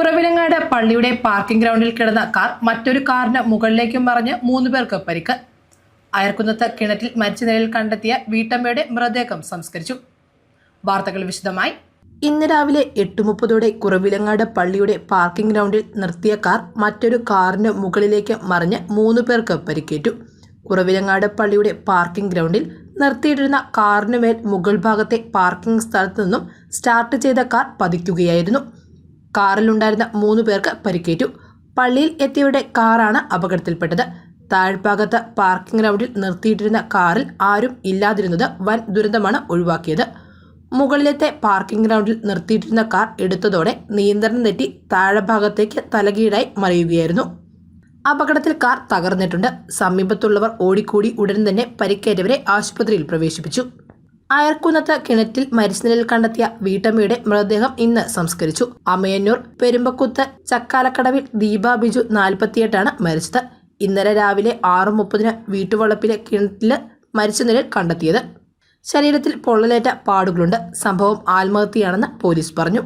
കുറവിലങ്ങാട് പള്ളിയുടെ പാർക്കിംഗ് ഗ്രൗണ്ടിൽ കിടന്ന കാർ മറ്റൊരു കാറിന് മുകളിലേക്കും മറിഞ്ഞ് മൂന്ന് പേർക്ക് പരിക്ക്. അയർക്കുന്നത്ത് കിണറ്റിൽ മരിച്ച നിലയിൽ കണ്ടെത്തിയ വീട്ടമ്മയുടെ മൃതദേഹം സംസ്കരിച്ചു. വാർത്തകൾ വിശദമായി. ഇന്ന് രാവിലെ എട്ട് മുപ്പതോടെ കുറവിലങ്ങാട് പള്ളിയുടെ പാർക്കിംഗ് ഗ്രൗണ്ടിൽ നിർത്തിയ കാർ മറ്റൊരു കാറിന് മുകളിലേക്ക് മറിഞ്ഞ് മൂന്ന് പേർക്ക് പരിക്കേറ്റു. കുറവിലങ്ങാട് പള്ളിയുടെ പാർക്കിംഗ് ഗ്രൗണ്ടിൽ നിർത്തിയിട്ടിരുന്ന കാറിനുമേൽ മുകൾ ഭാഗത്തെ പാർക്കിംഗ് സ്ഥലത്തു നിന്നും സ്റ്റാർട്ട് ചെയ്ത കാർ പതിക്കുകയായിരുന്നു. കാറിലുണ്ടായിരുന്ന മൂന്ന് പേർക്ക് പരിക്കേറ്റു. പള്ളിയിൽ എത്തിയവരുടെ കാറാണ് അപകടത്തിൽപ്പെട്ടത്. താഴ്ഭാഗത്ത് പാർക്കിംഗ് ഗ്രൗണ്ടിൽ നിർത്തിയിട്ടിരുന്ന കാറിൽ ആരും ഇല്ലാതിരുന്നത് വൻ ദുരന്തമാണ് ഒഴിവാക്കിയത്. മുകളിലത്തെ പാർക്കിംഗ് ഗ്രൗണ്ടിൽ നിർത്തിയിട്ടിരുന്ന കാർ എടുത്തതോടെ നിയന്ത്രണം തെറ്റി താഴെഭാഗത്തേക്ക് തലകീഴായി മറിയുകയായിരുന്നു. അപകടത്തിൽ കാർ തകർന്നിട്ടുണ്ട്. സമീപത്തുള്ളവർ ഓടിക്കൂടി ഉടൻ തന്നെ പരിക്കേറ്റവരെ ആശുപത്രിയിൽ പ്രവേശിപ്പിച്ചു. അയർക്കുന്നത്ത് കിണറ്റിൽ മരിച്ച നിലയിൽ കണ്ടെത്തിയ വീട്ടമ്മയുടെ മൃതദേഹം ഇന്ന് സംസ്കരിച്ചു. അമയന്നൂർ പെരുമ്പക്കുത്ത് ചക്കാലക്കടവിൽ ദീപ ബിജു നാൽപ്പത്തിയെട്ടാണ് മരിച്ചത്. ഇന്നലെ രാവിലെ ആറ് മുപ്പതിന് വീട്ടുവളപ്പിലെ കിണറ്റിൽ മരിച്ച നിലയിൽ കണ്ടെത്തിയത്. ശരീരത്തിൽ പൊള്ളലേറ്റ പാടുകളുണ്ട്. സംഭവം ആത്മഹത്യയാണെന്ന് പോലീസ് പറഞ്ഞു.